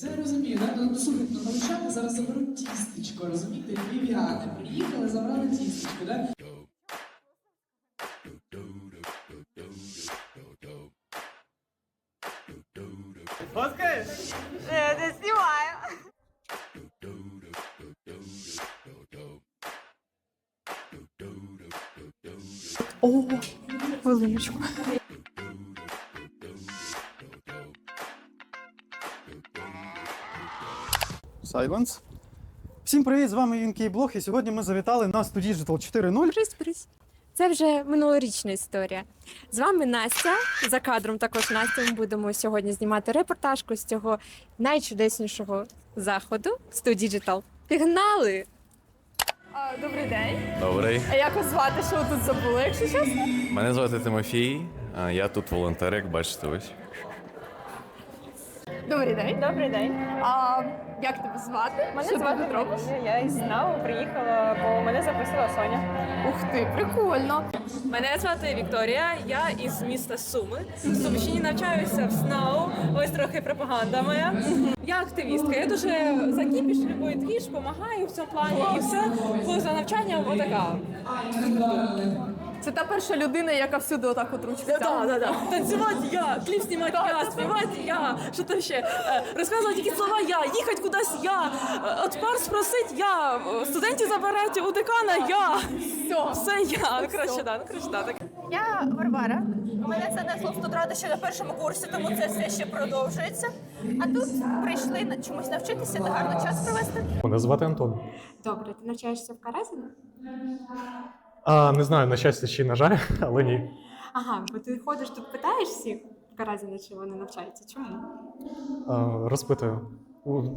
Це я розумію, да? Ну, слухайте, ну галичани зараз заберуть тістечко, розумієте? Львів'яни приїхали, забрали тістечко, да? Е, Не знімаю. О, хвилиночку. Silence. Всім привіт! З вами Юнкей Блог, і сьогодні ми завітали на Studigital 4.0. Брись, брись. Це вже минулорічна історія. З вами Настя. За кадром також Настя. Ми будемо сьогодні знімати репортажку з цього найчудеснішого заходу Studigital. Пігнали! Добрий день. Добрий, А як вас звати, що ви тут забули, якщо чесно? мене звати Тимофій. а Я тут волонтер, як бачите ось. Добрий день. Добрий день. А як тебе звати? Мене Що звати робиш? Робиш? Я із ЗНАУ приїхала, бо мене запросила Соня. Ух ти, прикольно. Мене звати Вікторія, я із міста Суми. В Сумщині навчаюся в СНАУ. Ось трохи пропаганда моя. Я активістка. Я дуже за кіпіш, любий двіж, допомагаю в цьому плані і все. Поза навчанням отака. Це та перша людина, яка всюди отак от ручки. Да, да, да. Танцювати я, кліп знімати я, співати я. Що там ще? Е, Розказувати які слова я, їхати кудись я, е, от пар спросить я, е, студентів забирати у декана я. Все. Все я. Ну коротше, да, ну коротше, да. так. Я Варвара. У мене це несло в студраду ще на першому курсі, тому це все ще продовжується. А тут прийшли на- чомусь навчитися та гарно час провести. Мене звати Антон. Добре, ти навчаєшся в Каразіно? А, не знаю, на щастя чи на жаль, але ні. Ага, бо ти ходиш тут, питаєш всіх в Каразіно, чи вони навчаються. Чому? А, розпитую.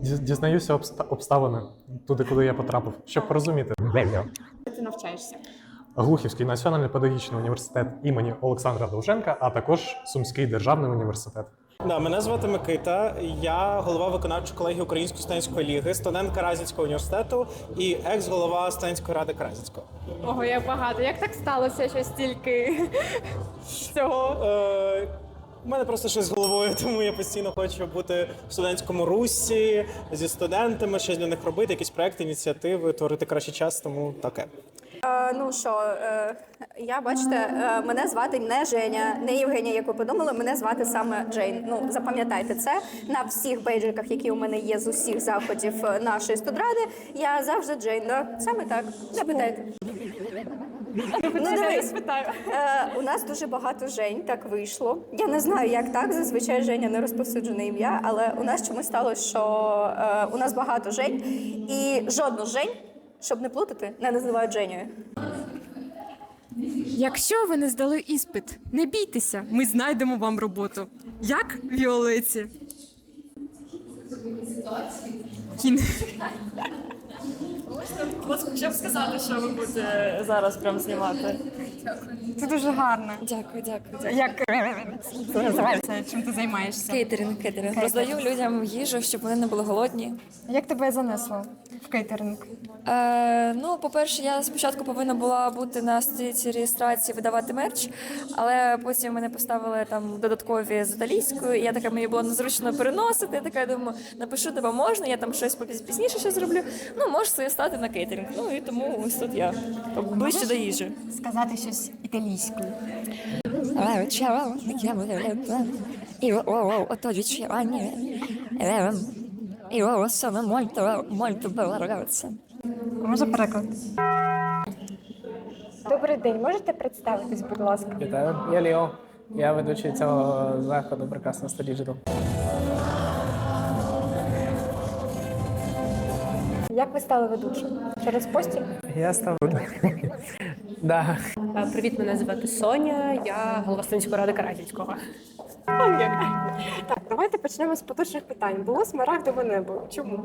Дізнаюся обста- обставини туди, куди я потрапив, щоб порозуміти. Де ти навчаєшся? Глухівський національний педагогічний університет імені Олександра Довженка, а також Сумський державний університет. Да, мене звати Микита. Я голова виконавчої колегії Української студентської ліги, студент Каразінського університету і екс-голова студентської ради Каразінського. Ого, як багато. Як так сталося, що стільки цього? Е, у мене просто щось з головою, тому я постійно хочу бути в студентському русі зі студентами, щось для них робити, якісь проекти, ініціативи, творити краще час, тому таке. Е, ну що, е, я бачите, е, мене звати не Женя, не Євгенія, як ви подумали, мене звати саме Джейн. Ну запам'ятайте це на всіх бейджиках, які у мене є з усіх заходів нашої студради. Я завжди Джейн. Да? Саме так. Запитайте. Ну, дивись, е, у нас дуже багато Жень, так вийшло. Я не знаю, як так. Зазвичай Женя не розповсюджене ім'я, але у нас чомусь сталося, що е, у нас багато Жень, і жодну Жень, щоб не плутати, не називають Женєю. Якщо ви не здали іспит, не бійтеся, ми знайдемо вам роботу. Як Віолеці? Кін. Щоб сказати, що ви будете зараз прям знімати. Це дуже гарно. Дякую, дякую. дякую. Як це називається? Чим ти займаєшся? Кейтеринг, кейтеринг. Роздаю людям їжу, щоб вони не були голодні. Як тебе занесло в кейтеринг? Е, ну, по-перше, я спочатку повинна була бути на студії реєстрації видавати мерч, але потім мене поставили там додаткові з італійською, і я така мені було незручно переносити. Я така думаю, напишу тебе можна, я там щось пізніше ще зроблю. Ну, можеш своє стати на кейтеринг. Ну і тому ось тут я ближче до їжі. Сказати щось італійською. Io sono molto, molto ragazza. Може переклад? Добрий день, можете представитись, будь ласка? Вітаю, я Ліо. Я ведучий цього заходу прекрасно Digital. Як ви стали ведучим? Через постіль? Я став. Да. Привіт, мене звати Соня, я голова студентської ради Каразінського. Так, давайте почнемо з поточних питань. Було смарагдове небо. Чому?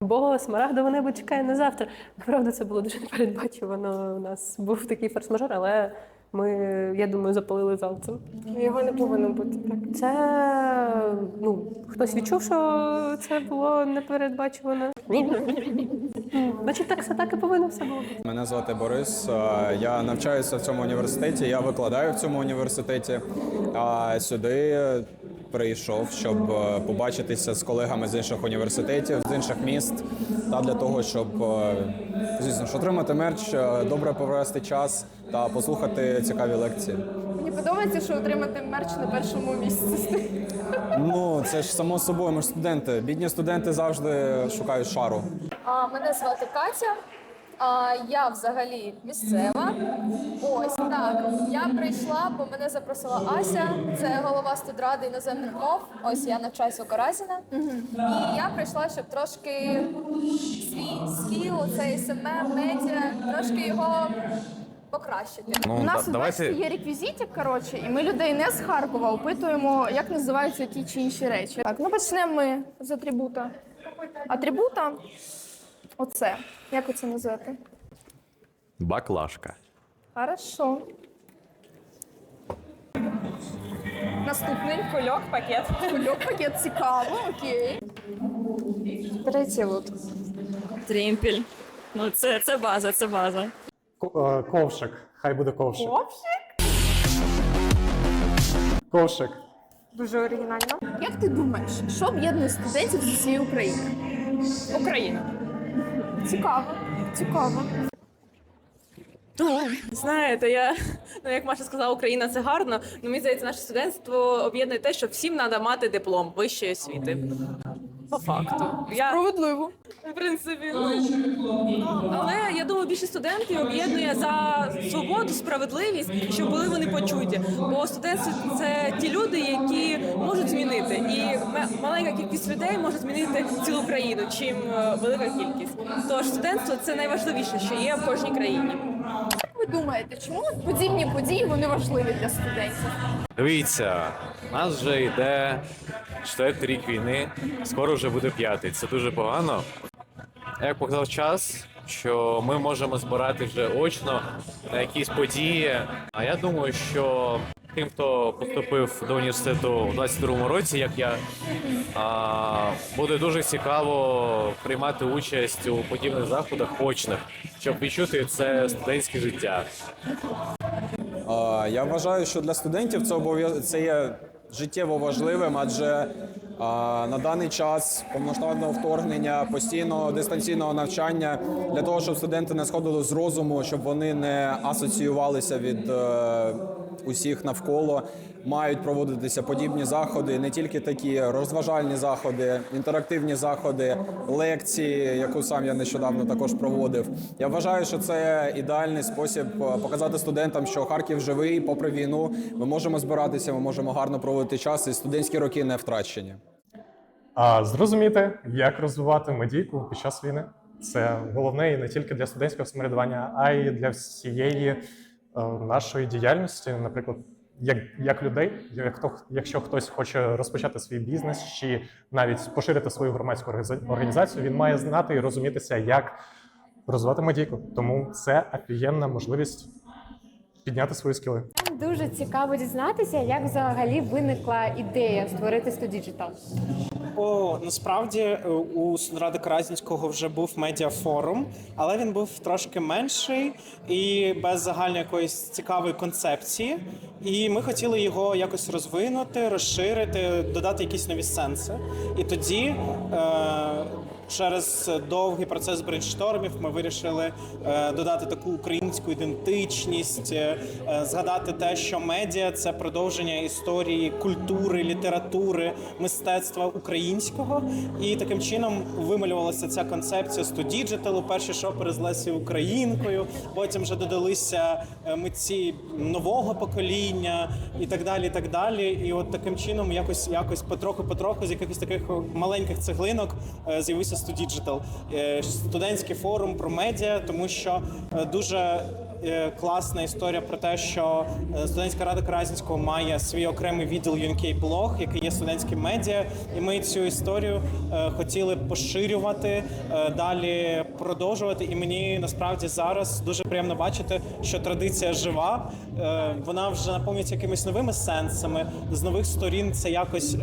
Бо смарагдове небо чекає на завтра. Правда, це було дуже непередбачувано. У нас був такий форс-мажор, але ми, я думаю, запалили зал цим. Його не повинно бути так. Це ну, хтось відчув, що це було непередбачувано. Значить, так все так і повинно все бути. Мене звати Борис. Я навчаюся в цьому університеті. Я викладаю в цьому університеті. А сюди прийшов, щоб побачитися з колегами з інших університетів, з інших міст, та для того, щоб звісно ж отримати мерч, добре провести час та послухати цікаві лекції. Подобається, що отримати мерч на першому місці. Ну це ж само собою. Ми ж студенти. Бідні студенти завжди шукають шару. А, мене звати Катя. А, я взагалі місцева. Ось так. Я прийшла, бо мене запросила Ася. Це голова студради іноземних мов. Ось я навчаюся у Каразіна. І я прийшла, щоб трошки свій скіл, цей СММ, медіа, трошки його покращити. Ну, У нас да- бачите, давайте є реквізитик, коротше, і ми людей не з Харкова опитуємо, як називаються ті чи інші речі. Так, ну почнемо ми з атрибута. Атрибута оце. Як оце назвати? баклажка. Хорошо. Наступний кульок, пакет. Кульок, пакет, цікаво, окей. Третій лот. Трімпіль. Ну, це, це база, це база. Ко- е, Ковшик. Хай буде ковшик. Ковшик. Ковшик. Дуже оригінально. Як ти думаєш, що об'єднує студентів з усієї України? Україна. Цікаво, цікаво. Знаєте, я ну як Маша сказала, Україна це гарно. Ну мені здається, наше студентство об'єднує те, що всім треба мати диплом вищої освіти. По факту. Я Справедливо. в принципі, ну але я думаю, більше студентів об'єднує за свободу, справедливість, щоб були вони почуті. Бо студенти це ті люди, які можуть змінити, і маленька кількість людей може змінити цілу країну, чим е, велика кількість. Тож студентство це найважливіше, що є в кожній країні. Думаєте, чому подібні події вони важливі для студентів? Дивіться, у нас вже йде четвертий рік війни, скоро вже буде п'ятий. Це дуже погано. Як показав час, що ми можемо збирати вже очно на якісь події. А я думаю, що тим, хто поступив до університету у 22-му році, як я, буде дуже цікаво приймати участь у подібних заходах очних, щоб відчути це студентське життя. Я вважаю, що для студентів це обов'яз... це є життєво важливим, адже на даний час повноштабного вторгнення, постійного дистанційного навчання для того, щоб студенти не сходили з розуму, щоб вони не асоціювалися від е, усіх навколо. Мають проводитися подібні заходи, не тільки такі розважальні заходи, інтерактивні заходи, лекції, яку сам я нещодавно також проводив. Я вважаю, що це ідеальний спосіб е, показати студентам, що Харків живий, попри війну. Ми можемо збиратися, ми можемо гарно проводити час, і студентські роки не втрачені. А зрозуміти, як розвивати медійку під час війни. Це головне і не тільки для студентського самоврядування, а й для всієї нашої діяльності, наприклад. Як, як людей, як хто, якщо хтось хоче розпочати свій бізнес чи навіть поширити свою громадську організацію, він має знати і розумітися, як розвивати медійку. Тому це офігенна можливість підняти свої скіли. Дуже цікаво дізнатися, як взагалі виникла ідея створити студіджитал. О, насправді е, у Ради Каразінського вже був медіафорум, але він був трошки менший і без загальної якоїсь цікавої концепції. І ми хотіли його якось розвинути, розширити, додати якісь нові сенси. І тоді. Е- Через довгий процес брейнштормів ми вирішили е, додати таку українську ідентичність, е, е, згадати те, що медіа це продовження історії культури, літератури, мистецтва українського. І таким чином вималювалася ця концепція студіджиталу. Перші шопери з Лесі Українкою, потім вже додалися е, митці нового покоління і так далі. І так далі. І от таким чином, якось якось потроху-потроху з якихось таких маленьких цеглинок е, з'явився студіджитал, Е, студентський форум про медіа, тому що е, дуже е, класна історія про те, що студентська рада Каразінського має свій окремий відділ UNK блог, який є студентським медіа, і ми цю історію хотіли поширювати, далі продовжувати. І мені насправді зараз дуже приємно бачити, що традиція жива. Вона вже наповнюється якимись новими сенсами з нових сторін. Це якось.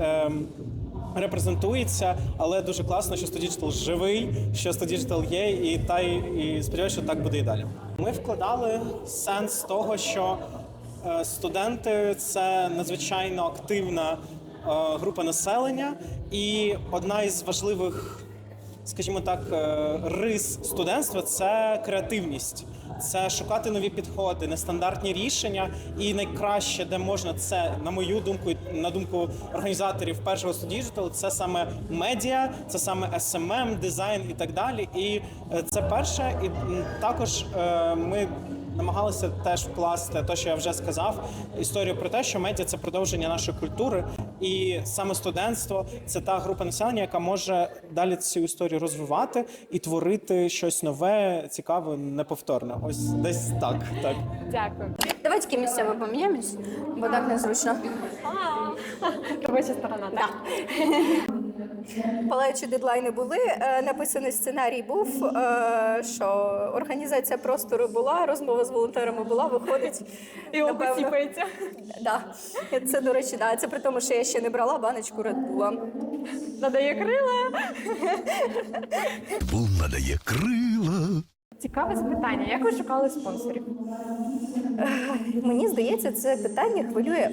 Репрезентується, але дуже класно, що StuDigital живий, що StuDigital є, і та і сподіваюся, що так буде і далі. Ми вкладали сенс того, що е, студенти це надзвичайно активна е, група населення, і одна із важливих скажімо так, е, рис студентства це креативність. Це шукати нові підходи, нестандартні рішення, і найкраще, де можна це, на мою думку, на думку організаторів першого студіжиталу, це саме медіа, це саме SMM, дизайн і так далі. І е, це перше, і також е, ми намагалися теж вкласти те, що я вже сказав, історію про те, що медіа це продовження нашої культури, і саме студентство це та група населення, яка може далі цю історію розвивати і творити щось нове, цікаве, неповторне. Ось десь так. так. Дякую. Давайте місцями поміняємось, бо так незручно. Робоча сторона, так? Палаючі дедлайни були. е, Написаний сценарій був, е, що організація простору була, розмова з волонтерами була, виходить. І око сіпається. Да. Це, до речі, да. Це при тому, що я ще не брала баночку Red Bull. Надає крила. Бул надає крила. Цікаве запитання. Як ви шукали спонсорів? Мені здається, це питання хвилює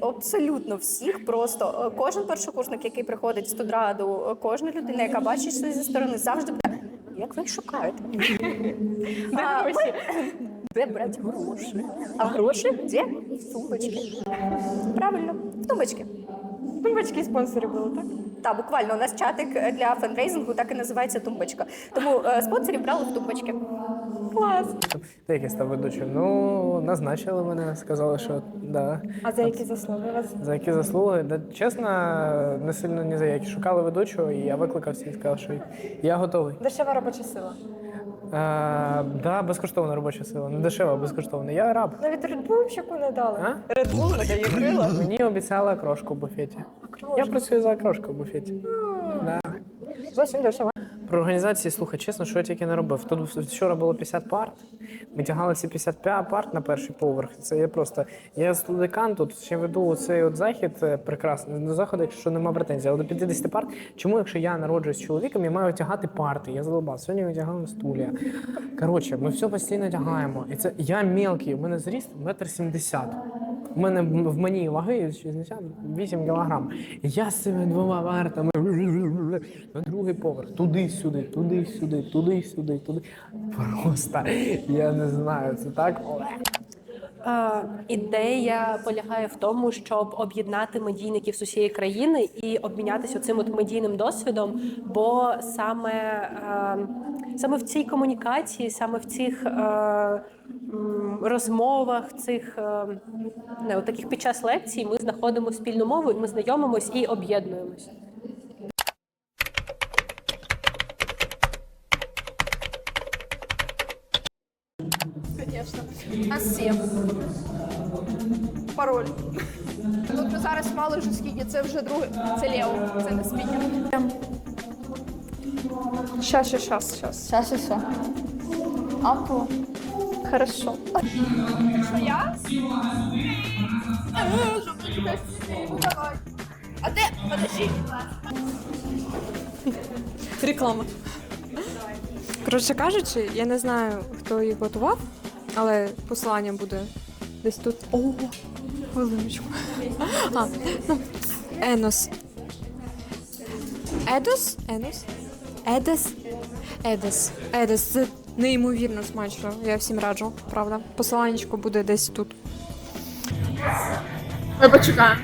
абсолютно всіх. Просто Е, кожен першокурсник, який приходить в студраду, е, кожна людина, яка бачить щось зі сторони, завжди питає, як ви їх шукаєте? Де А, гроші? Де брати гроші? А гроші де? В тумбочці. Правильно, в тумбочці. Тумбочки спонсорів були, так? Так, буквально у нас чатик для фандрейзингу так і називається тумбочка. Тому е, спонсорів брали в тумбочки. Клас. Який став ведучим? Ну, назначили мене, сказали, що да. А за які заслуги вас? За які заслуги? Да, чесно, не сильно ні за які. Шукали ведучого, і я викликався і сказав, що я готовий. Дешева робоча сила. А, да, безкоштовна робоча сила. Не дешева, а безкоштовна. Я раб. Навіть редбулщику не дали. А? Редбул надає крила. Мені обіцяла крошку в буфеті. Я працюю за крошку в буфеті. Да. Зовсім дешево. Про організації, слухай, чесно, що я тільки не робив. Тут вчора було 50 парт. Ми тягали ці 50 парт на перший поверх. Це я просто. Я студикан тут ще веду цей от захід е, прекрасний. До заходу, якщо нема претензій, але до 50 парт. Чому, якщо я народжуюсь чоловіком, я маю тягати парти? Я задолбав. Сьогодні ми тягали стулья. Коротше, ми все постійно тягаємо. І це я мелкий, у мене зріст метр сімдесят. У мене в мені ваги 68 кілограм. Я з цими двома вартами на другий поверх, туди-сюди, туди-сюди, туди-сюди, туди. Просто я не знаю, це так. Е, Ідея полягає в тому, щоб об'єднати медійників з усієї країни і обмінятися цим от медійним досвідом. Бо саме, е, саме в цій комунікації, саме в цих е, розмовах, цих не, от таких під час лекцій, ми знаходимо спільну мову, ми знайомимось і об'єднуємось. Є пароль. Тут ми зараз мали вже скільки, це вже друге. Це Лео, це не спікер. Щас, щас, щас, щас. Щас і все. Апу. Хорошо. Що я? А де? Подожди. Реклама. Коротше кажучи, я не знаю, хто її готував, але посилання буде десь тут. О, хвилиночку. Ну, Енос. Едос? Енос? Едес? Едес. Едес. Це неймовірно смачно. Я всім раджу, правда. Посиланнячко буде десь тут. Ми почекаємо.